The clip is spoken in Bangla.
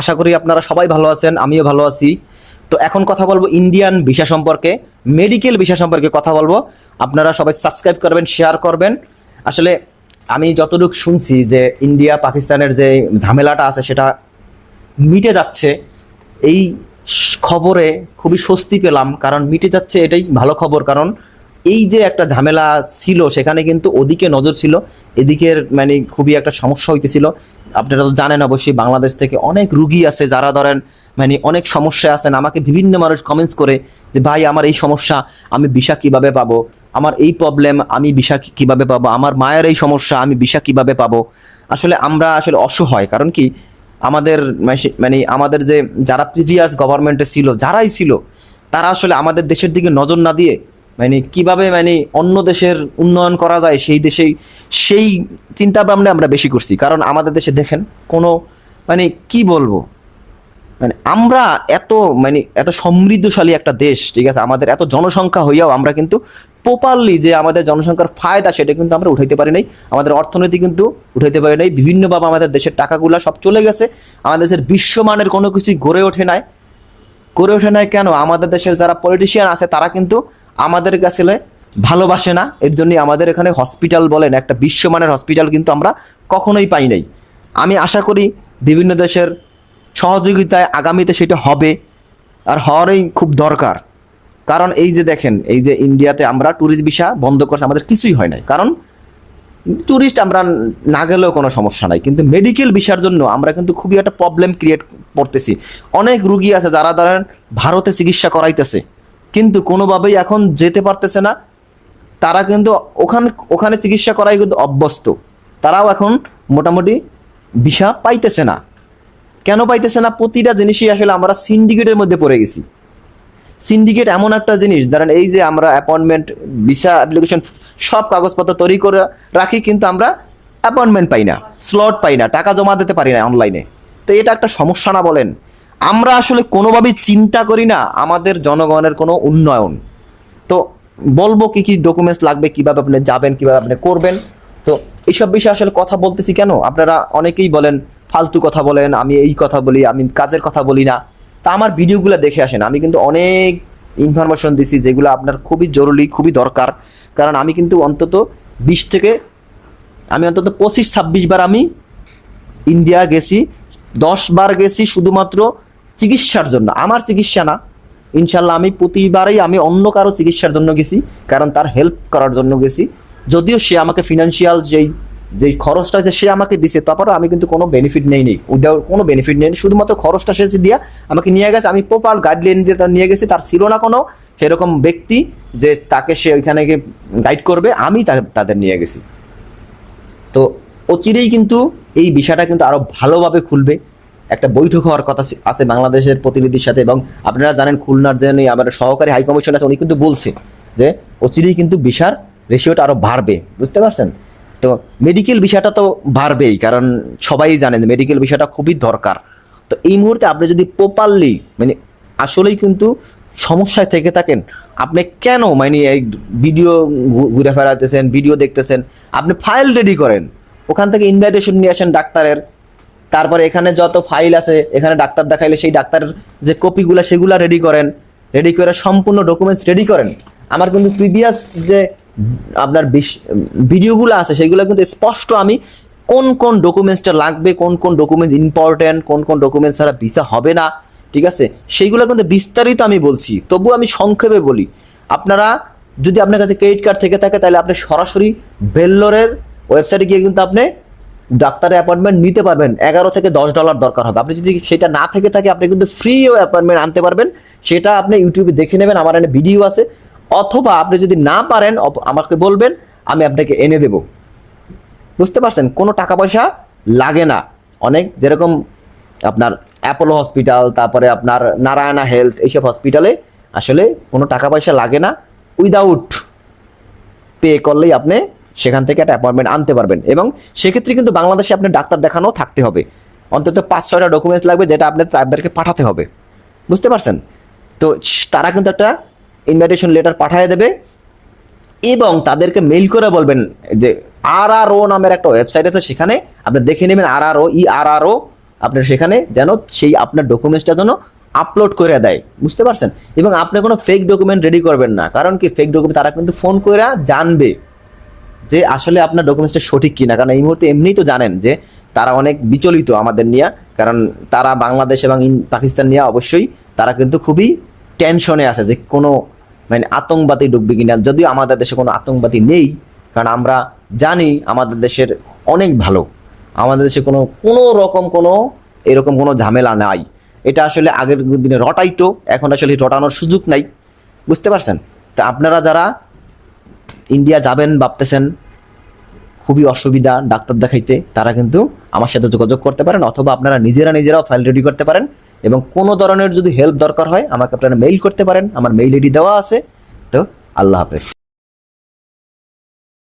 আশা করি আপনারা সবাই ভালো আছেন, আমিও ভালো আছি। তো এখন কথা বলব ইন্ডিয়ান ভিসা সম্পর্কে মেডিকেল ভিসা সম্পর্কে কথা বলব। আপনারা সবাই সাবস্ক্রাইব করবেন শেয়ার করবেন। আসলে আমি যতটুকু শুনছি যে ইন্ডিয়া পাকিস্তানের যে ঝামেলাটা আছে সেটা মিটে যাচ্ছে, এই খবরে খুবই স্বস্তি পেলাম। কারণ মিটে যাচ্ছে এটাই ভালো খবর। কারণ এই যে একটা ঝামেলা ছিল, সেখানে কিন্তু ওদিকে নজর ছিল, এদিকের মানে খুবই একটা সমস্যা হইতেছিল। আপনারা তো জানেন অবশ্যই বাংলাদেশ থেকে অনেক রুগী আছে যারা ধরেন মানে অনেক সমস্যা আছেন। আমাকে বিভিন্ন মানুষ কমেন্টস করে যে, ভাই, আমার এই সমস্যা, আমি বিষা কীভাবে পাবো? আমার এই প্রবলেম আমি বিষা কীভাবে পাবো? আমার মায়ের এই সমস্যা, আমি বিষা কীভাবে পাবো? আসলে আমরা আসলে অসহায়। কারণ কি? আমাদের মানে আমাদের যে, যারা প্রিভিয়াস গভর্নমেন্টে ছিল, যারাই ছিল, তারা আসলে আমাদের দেশের দিকে নজর না দিয়ে মানে কীভাবে মানে অন্য দেশের উন্নয়ন করা যায় সেই দেশেই, সেই চিন্তা ভাবনা আমরা বেশি করছি। কারণ আমাদের দেশে দেখেন, কোনো মানে কি বলব? মানে আমরা এত মানে এত সমৃদ্ধশালী একটা দেশ, ঠিক আছে? আমাদের এত জনসংখ্যা হইয়াও আমরা কিন্তু প্রপারলি যে আমাদের জনসংখ্যার ফায়দা সেটা কিন্তু আমরা উঠাইতে পারি নাই। আমাদের অর্থনীতি কিন্তু উঠাইতে পারি নাই। বিভিন্নভাবে আমাদের দেশের টাকাগুলো সব চলে গেছে। আমাদের দেশের বিশ্বমানের কোনো কিছু গড়ে ওঠে নাই। করে ওঠে নাই কেন? আমাদের দেশের যারা পলিটিশিয়ান আছে, তারা কিন্তু আমাদের কাছে ভালোবাসে না। এর জন্যই আমাদের এখানে হসপিটাল বলেন, একটা বিশ্বমানের হসপিটাল কিন্তু আমরা কখনোই পাই নাই। আমি আশা করি বিভিন্ন দেশের সহযোগিতায় আগামীতে সেটা হবে, আর হওয়ারই খুব দরকার। কারণ এই যে দেখেন, এই যে ইন্ডিয়াতে আমরা ট্যুরিস্ট ভিসা বন্ধ করছে, আমাদের কিছুই হয় নাই। কারণ ট্যুরিস্ট আমরা না গেলেও কোনো সমস্যা নাই। কিন্তু মেডিকেল ভিসার জন্য আমরা কিন্তু খুবই একটা প্রবলেম ক্রিয়েট করতেছি। অনেক রুগী আছে যারা ধরেন ভারতে চিকিৎসা করাইতেছে, কিন্তু কোনোভাবেই এখন যেতে পারতেছে না। তারা কিন্তু ওখানে ওখানে চিকিৎসা করাই কিন্তু অভ্যস্ত। তারাও এখন মোটামুটি ভিসা পাইতেছে না। কেন পাইতেছে না? প্রতিটা জিনিসই আসলে আমরা সিন্ডিকেটের মধ্যে পড়ে গেছি। সিন্ডিকেট এমন একটা জিনিস, ধরেন এই যে আমরা অ্যাপয়েন্টমেন্ট ভিসা অ্যাপ্লিকেশন সব কাগজপত্র তৈরি করে রাখি, কিন্তু আমরা অ্যাপয়েন্টমেন্ট পাই না স্লট পাই না, টাকা জমা দিতে পারি না অনলাইনে তো এটা একটা সমস্যা না বলেন? আমরা আসলে কোনোভাবেই চিন্তা করি না আমাদের জনগণের কোনো উন্নয়ন। তো বলব কি কি ডকুমেন্টস লাগবে, কীভাবে আপনি যাবেন, কীভাবে আপনি করবেন? তো এইসব বিষয়ে আসলে কথা বলতেছি কেন? আপনারা অনেকেই বলেন, ফালতু কথা বলেন, আমি এই কথা বলি, আমি কাজের কথা বলি না। তা আমার ভিডিওগুলো দেখে আসেন। আমি কিন্তু অনেক ইনফরমেশন দিছি যেগুলো আপনার খুবই জরুরি, খুবই দরকার। কারণ আমি কিন্তু অন্তত বিশ থেকে, আমি অন্তত পঁচিশ, ছাব্বিশ বার আমি ইন্ডিয়া গেছি। দশ বার গেছি শুধুমাত্র চিকিৎসার জন্য। আমার চিকিৎসা না। ইনশাল্লাহ আমি প্রতিবারই আমি অন্য কারও চিকিৎসার জন্য গেছি। কারণ তার হেল্প করার জন্য গেছি। যদিও সে আমাকে ফিনান্সিয়াল যেই যেই খরচটা আছে সে আমাকে দিছে তারপরে আমি কিন্তু কোনো বেনিফিট নেই নেই। উইদাউট কোনো বেনিফিট নেই শুধুমাত্র খরচটা সে যে দিয়া আমাকে নিয়ে গেছে, আমি প্রপার গাইডলাইন দিয়ে তার নিয়ে গেছি, তার ছিল না কোনো সেরকম ব্যক্তি যে তাকে সে ওইখানে গিয়ে গাইড করবে, আমি তাদের নিয়ে গেছি। তো অচিরেই কিন্তু এই বিষয়টা কিন্তু আরও ভালোভাবে খুলবে। একটা বৈঠক হওয়ার কথা আছে- বাংলাদেশের প্রতিনিধির সাথে এবং আপনারা জানেন খুলনার যে আমাদের সহকারী হাইকমিশন আছে, উনি কিন্তু বলছে যে অচিরেই কিন্তু বিষার রেশিওটা আরও বাড়বে। বুঝতে পারছেন? তো মেডিকেল বিষয়টা তো বাড়বেই, কারণ সবাই জানেন মেডিকেল বিষয়টা খুবই দরকার। তো এই মুহূর্তে আপনি যদি প্রপারলি মানে আসলেই কিন্তু সমস্যায় থেকে থাকেন, আপনি কেন মানে এই ভিডিও ঘুরে ফেরাতেছেন ভিডিও দেখতেছেন, আপনি ফাইল রেডি করেন। ওখান থেকে ইনভাইটেশন নিয়ে আসেন ডাক্তারের। তারপরে এখানে যত ফাইল আছে, এখানে ডাক্তার দেখাইলে সেই ডাক্তারের যে কপিগুলো সেগুলো রেডি করেন। রেডি করে সম্পূর্ণ ডকুমেন্টস রেডি করেন। আমার কিন্তু প্রিভিয়াস যে আপনার ভিডিওগুলো আছে, সেগুলো কিন্তু স্পষ্ট আমি কোন কোন ডকুমেন্টসটা লাগবে, কোন কোন ডকুমেন্টস ইম্পর্ট্যান্ট কোন কোন ডকুমেন্টস ছাড়া ভিসা হবে না, ঠিক আছে? সেইগুলো কিন্তু বিস্তারিত আমি বলছি। তবু আমি সংক্ষেপে বলি। আপনারা যদি আপনার কাছে ক্রেডিট কার্ড থেকে থাকে, তাহলে আপনি সরাসরি বেল্লোরের ওয়েবসাইটে গিয়ে কিন্তু আপনি ডাক্তারের অ্যাপয়েন্টমেন্ট নিতে পারবেন। এগারো থেকে দশ ডলার দরকার হবে। আপনি যদি সেটা না থেকে থাকে, আপনি কিন্তু ফ্রিও অ্যাপয়েন্টমেন্ট আনতে পারবেন। সেটা আপনি ইউটিউবে দেখে নেবেন। আমার এখানে ভিডিও আছে। অথবা আপনি যদি না পারেন আমাকে বলবেন, আমি আপনাকে এনে দেব। বুঝতে পারছেন? কোনো টাকা পয়সা লাগে না। অনেক যেরকম আপনার অ্যাপোলো হসপিটাল তারপরে আপনার নারায়ণা হেলথ এইসব হসপিটালে আসলে কোনো টাকা পয়সা লাগে না। উইদাউট পে করলেই আপনি সেখান থেকে একটা অ্যাপয়েন্টমেন্ট আনতে পারবেন। এবং সেক্ষেত্রে কিন্তু বাংলাদেশে আপনি ডাক্তার দেখানো থাকতে হবে। অন্তত পাঁচ, ছয়টা ডকুমেন্টস লাগবে যেটা আপনি তাদেরকে পাঠাতে হবে। বুঝতে পারছেন? তো তারা কিন্তু একটা ইনভাইটেশন লেটার পাঠিয়ে দেবে এবং তাদেরকে মেইল করে বলবেন যে আর আর ও নামের একটা ওয়েবসাইট আছে সেখানে আপনি দেখে নেবেন আর আর ও ই আর আর ও আপনার সেখানে যেন সেই আপনার ডকুমেন্টসটা যেন আপলোড করে দেয়। বুঝতে পারছেন? এবং আপনি কোনো ফেক ডকুমেন্ট রেডি করবেন না, কারণ কি ফেক ডকুমেন্ট তারা কিন্তু ফোন করে জানবে যে আসলে আপনার ডকুমেন্টসটা সঠিক কিনা। কারণ এই মুহূর্তে এমনিই তো জানেন যে তারা অনেক বিচলিত আমাদের নিয়ে, কারণ তারা বাংলাদেশ এবং পাকিস্তান নিয়ে অবশ্যই তারা কিন্তু খুবই টেনশনে আছে যে কোনো মানে আতঙ্কবাদী ঢুকবে কিনা, যদিও আমাদের দেশে কোনো আতঙ্কবাদী নেই, কারণ আমরা জানি আমাদের দেশের অনেক ভালো। আমাদের দেশে কোনো কোনো রকম কোনো এরকম কোনো ঝামেলা নাই। এটা আসলে আগের দিনে রটাইতো এখন আসলে রটানোর সুযোগ নাই। বুঝতে পারছেন? তা আপনারা যারা ইন্ডিয়া যাবেন ভাবতেছেন, খুবই অসুবিধা ডাক্তার দেখাইতে, তারা কিন্তু আমার সাথে যোগাযোগ করতে পারেন, অথবা আপনারা নিজেরা নিজেরাও ফাইল রেডি করতে পারেন। এবং কোনো ধরনের যদি হেল্প দরকার হয়, আমাকে আপনারা মেইল করতে পারেন, আমার মেইল আইডি দেওয়া আছে। তো আল্লাহ হাফেজ।